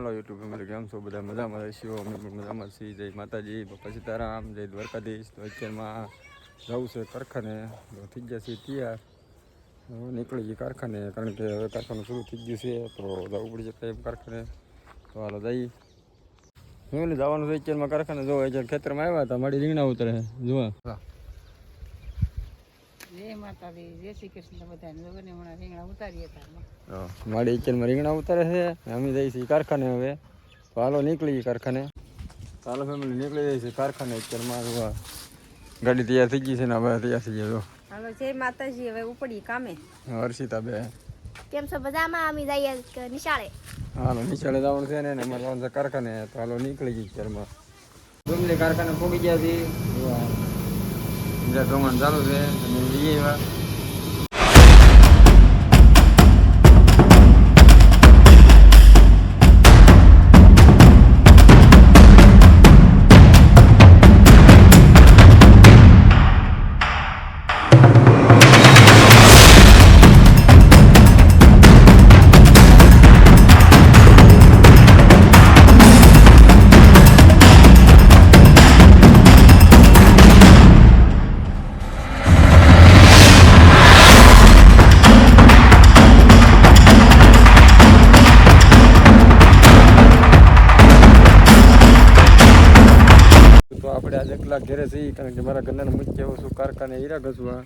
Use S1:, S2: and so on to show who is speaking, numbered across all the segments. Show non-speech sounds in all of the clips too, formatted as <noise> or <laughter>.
S1: હાલો YouTube family કેમ છો? બધા મજામાં રહીશું. અમે પણ મજામાં છીએ. જય માતાજી, બાપા સીતારામ, જય દ્વારકાધીશ. તો અત્યારમાં જવું છે કારખાને. થઈ ગયા છે તૈયાર. નીકળી ગઈ કારખાને, કારણ કે હવે કારખાનું શરૂ થઈ ગયું છે. તો જવું પડી જતા એમ કારખાને. તો હાલો જઈએ. ફેમિલી જવાનું છે અત્યારમાં કારખાને. જો અત્યારે ખેતરમાં આવ્યા હતા, મારી રીંગણા ઉતરે જોવા
S2: જય માતાજી જય શ્રી કૃષ્ણ બધાને લોકોને હમણાં રીંગણા ઉતારીએ
S1: મારી રીંગણા ઉતારે છે અમે જઈએ છીએ કારખાને હવે. તો હાલો નીકળી ગઈ કારખાને. ચાલો હાલો ફેમિલી નીકળી જાય છે કારખાને જોવા ગાડી તૈયાર થઈ ગઈ છે ને હવે તૈયાર થઈ ગયો
S3: હાલો જય માતાજી હવે ઉપડી કામે.
S1: હર્ષિતા બે
S3: કેમ છો? બધામાં અમે જઈએ ક- નિશાળે?
S1: હાલો નિશાળે જવાનું છે ને અમારે જવાનું છે કારખાને. તો હાલો નીકળી ગઈ અત્યારમાં. ફેમિલી કારખાને પહોંચી ગયા છીએ. બીજા ધોરણ ચાલુ છે અને જઈએ એવા એકલા ઘેરે છીએ કારણ કે મારા ઘરના મુખ્ય વસ્તુ કારખાને હીરા ઘસવા.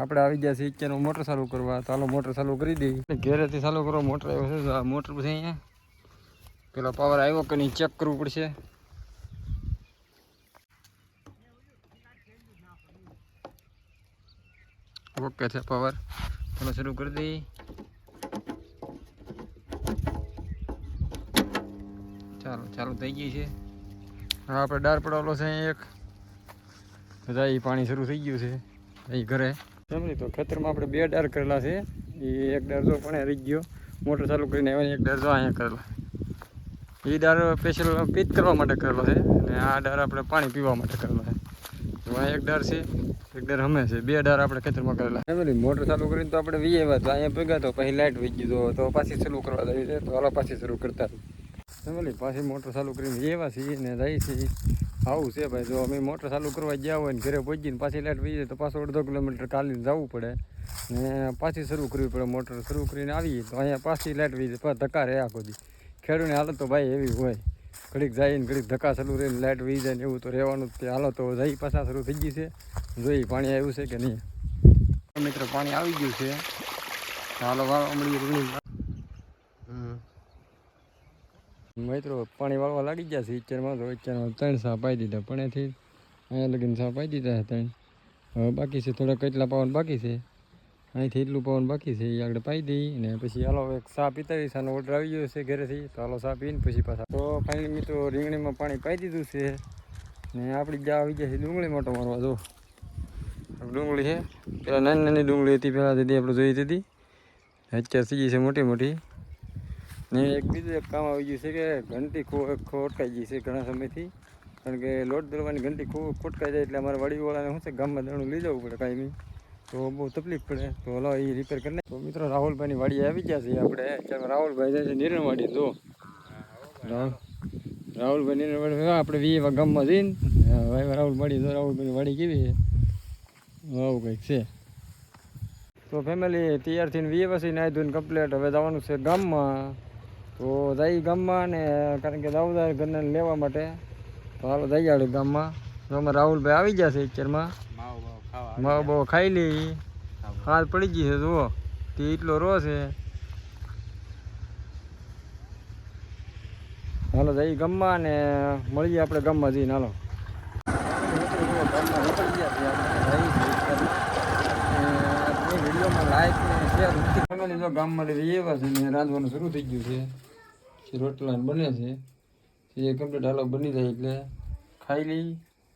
S1: આપણે આવી ગયા છીએ અત્યારનું મોટર ચાલુ કરવા. હાલો મોટર ચાલુ કરી દઈએ ઘેરેથી ચાલુ કરો, મોટર આવ્યો છે મોટર પછી અહીંયા પેલો પાવર આવ્યો કે નહીં ચેક કરવું પડશે. ઓકે છે પાવર ચાલો શરૂ કરી દઈ. ચાલો, ચાલુ થઈ ગઈ છે. હા આપણે ડાર પડાવેલો છે એક. બધા એ પાણી શરૂ થઈ ગયું છે અહીં ઘરે. સમજી તો ખેતરમાં આપણે બે ડાર કરેલા છે એ એક ડાર જો પણ રહી ગયો. મોટર ચાલુ કરીને આવ્યા એક ડાર જો અહીંયા કરેલા. એ ડાર સ્પેશિયલ પીત કરવા માટે કરેલો છે, અને આ ડાર આપણે પાણી પીવા માટે કરેલો છે. તો એક ડાર છે, એક ડાર હમે છે, બે ડાર આપણે ખેતરમાં કરેલા. ફેમિલી, મોટર ચાલુ કરીને તો આપણે વીએ વાત અહીંયા ભેગા તો પછી લાઇટ વી ગયું તો પાછી શરૂ કરવા જાય છે, તો હાલો પાછી શરૂ કરતા. ફેમિલી, પાછી મોટર ચાલુ કરીને એવા છીએ ને જાય છીએ. આવું છે ભાઈ, જો અમે મોટર ચાલુ કરવા ગયા હોય ને ઘરે પહોંચીને પાછી લાઈટ વી જાય તો પાછું અડધો કિલોમીટર કાલીને જવું પડે. ને પાછી શરૂ કરવી પડે મોટર, શરૂ કરીને આવીએ તો અહીંયા પાછી લાઈટ વી જાય ધક્કા રહે આખો ખેડૂતની હાલત તો ભાઈ એવી હોય. ઘડીક જાય ને ઘડીક ધક્કા ચાલુ રહીને લાઈટ વી જાય ને એવું તો રહેવાનું તે હાલો તો જઈ પાછા શરૂ થઈ ગઈ છે. જોઈ પાણી આવ્યું છે કે નહીં? મિત્ર, પાણી આવી ગયું છે. હાલો, વાળો અમળી મિત્રો, પાણી વાળવા લાગી ગયા છે. ઇચ્ચરમાં તો ઇચ્ચરમાં ત્રણ સા આવી દીધા. પણ એથી અહીંયા લગીને સા આવી દીધા ત્રણ. હવે બાકી છે થોડા કેટલા પાવન બાકી છે? અહીંથી એટલું પાવન બાકી છે એ આગળ પાઈ દઈ અને પછી હાલો એક સાપ પીતાવી સાનો ઓર્ડર આવી ગયો છે ઘરેથી. તો હાલો સા પીને પછી પાછા. તો ફાઇનલી મિત્રો, રીંગણીમાં પાણી પાઈ દીધું છે. ને આપણી જ્યાં આવી ગયા છે ડુંગળી મોટો મારવા, જો. ડુંગળી છે. પેલા નાની નાની ડુંગળી હતી પહેલાં હતી આપણે જોઈ હતી. અત્યારે થઈ છે મોટી મોટી. ને એક બીજું એક કામ આવી ગયું છે કે ઘંટી ખો ખોટકાઈ ગઈ છે ઘણા સમયથી. કારણ કે લોટ દળવાની ઘંટી ખૂબ ખોટકાઈ જાય એટલે અમારે વાડીવાળાને શું છે ગામમાં દણું લઈ જવું પડે કાંઈ તો બહુ તકલીફ પડે. તો હલો એ રિપેર કરીને તો મિત્રો રાહુલભાઈની વાડી આવી ગયા છે આપણે. રાહુલભાઈ જાય છે નિરણવાડી જો. રાહુલ રાહુલભાઈ. નિરણવાડી આપણે વી એવા ગામમાં જઈને. હવે રાહુલ વાડી જો રાહુલભાઈની વાડી કેવી છે? આવું કંઈક છે. તો ફેમિલી તૈયાર થઈને વીએ પછી નાહી ધોઈને કમ્પ્લેટ હવે જવાનું છે ગામમાં. તો જઈ ગામમાં ને, કારણ કે દાઉદાર ઘરને લેવા માટે. તો હાલો જઈ આવે ગામમાં. અમે રાહુલભાઈ આવી ગયા છે પિક્ચરમાં. માવો બાવો ખાઈ લે. હાથ પડી ગઈ છે, જુઓ. તે એટલો રો છે. હાલો જઈ ગામમાં ને મળીએ આપણે ગામમાં જઈને, હાલો. ગામમાં ગામમાં રહી એવા છે ને, રાંધવાનું શરૂ થઈ ગયું છે. રોટલા બને છે. એ કમ્પ્લીટ હાલો બની જાય એટલે ખાઈ લઈ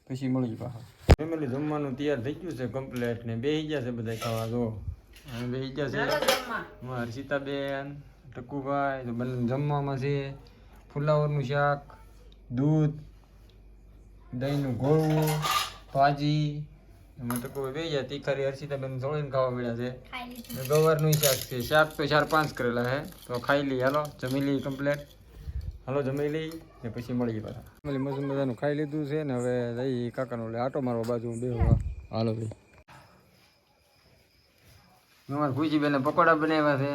S1: પછી મળી પાછા. ફેમિલી જમવાનું તૈયાર થઈ ગયું છે કમ્પ્લીટ ને બે ગયા છે બધા ખાવા જો. અને બે ગયા છે. હર્ષિતાબેન સીતાબેન ટકુભાઈ તો બંને જમવામાં છે. ફુલાવરનું શાક દૂધ દહીંનું ગોળવું ભાજી એમાં તો કોઈ બે ગયા તીખારી હર્ષિતાબેન થોડીને ખાવા મળ્યા છે. ને ગવારનું શાક છે. શાક તો ચાર પાંચ કરેલા છે. તો ખાઈ લઈએ. હાલો જમી લઈએ કમ્પ્લેટ હાલો જમી લઈ ને પછી મળીએ પાછા. મસ્ત મજાનું ખાઈ લીધું છે ને હવે જઈ કાકાનો આટો મારવા બાજુ બેહવા. હાલો ભાઈ. અમારે ખુશી બેને પકોડા બનાવ્યા છે.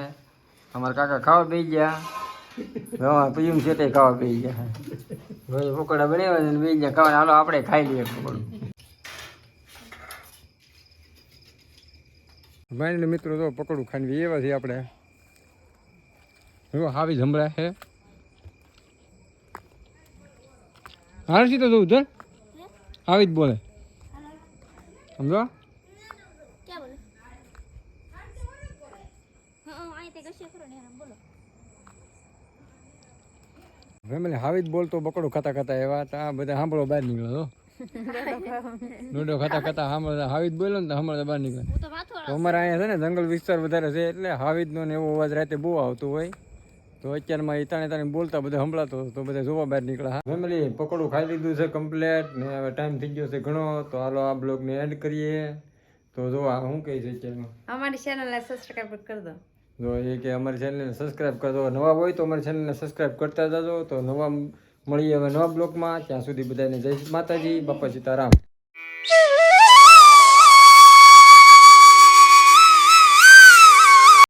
S1: અમારા કાકા ખાવા બેસી ગયા. હવે અમારા પીયુમ છે તે ખાવા બેસી ગયા. પકોડા બનાવ્યા છે ને બેસી ગયા. ખાવા હાલો આપણે ખાઈ લઈએ પકોડું. ભાઈ મિત્રો તો પકડું ખાઈને એવા છીએ આપણે. જો હાવી જમરા છે. હારસી તો તો ઉધર આવી જ બોલે. સમજો?
S3: તે
S1: ફેમિલી હાવી જ બોલતો બકડો ખાતા ખાતા એવા તા બધા સાંભળો બહાર નીકળ્યો <laughs> ડોડો ખાતા ખાતા સાંભળતા હાવિદ બોલો ને સાંભળતા બહાર નીકળે.
S3: હું તો
S1: અમારે અહીંયા છે ને જંગલ વિસ્તાર વધારે છે એટલે હાવીજનો ને એવો અવાજ રાતે બહુ આવતો હોય. તો અત્યારમાં એ તાણે તાણે બોલતા બધા સંભળાતો તો બધા જોવા બહાર નીકળ્યા. ફેમિલી પકોડું ખાઈ લીધું છે કમ્પ્લેટ ને હવે ટાઈમ થઈ ગયો છે ઘણો તો હાલો આ બ્લોગને એડ કરીએ. તો જો આ શું કહી છે અત્યારમાં?
S2: અમારી ચેનલને સબસ્ક્રાઈબ કરી દો.
S1: જો એ કે અમારી ચેનલને સબસ્ક્રાઈબ કરજો. નવા હોય તો અમારી ચેનલને સબસ્ક્રાઈબ કરતા જજો. તો નવા મળીએ હવે નવા બ્લોકમાં ત્યાં સુધી બધાને જય માતાજી બાપા સીતારામ.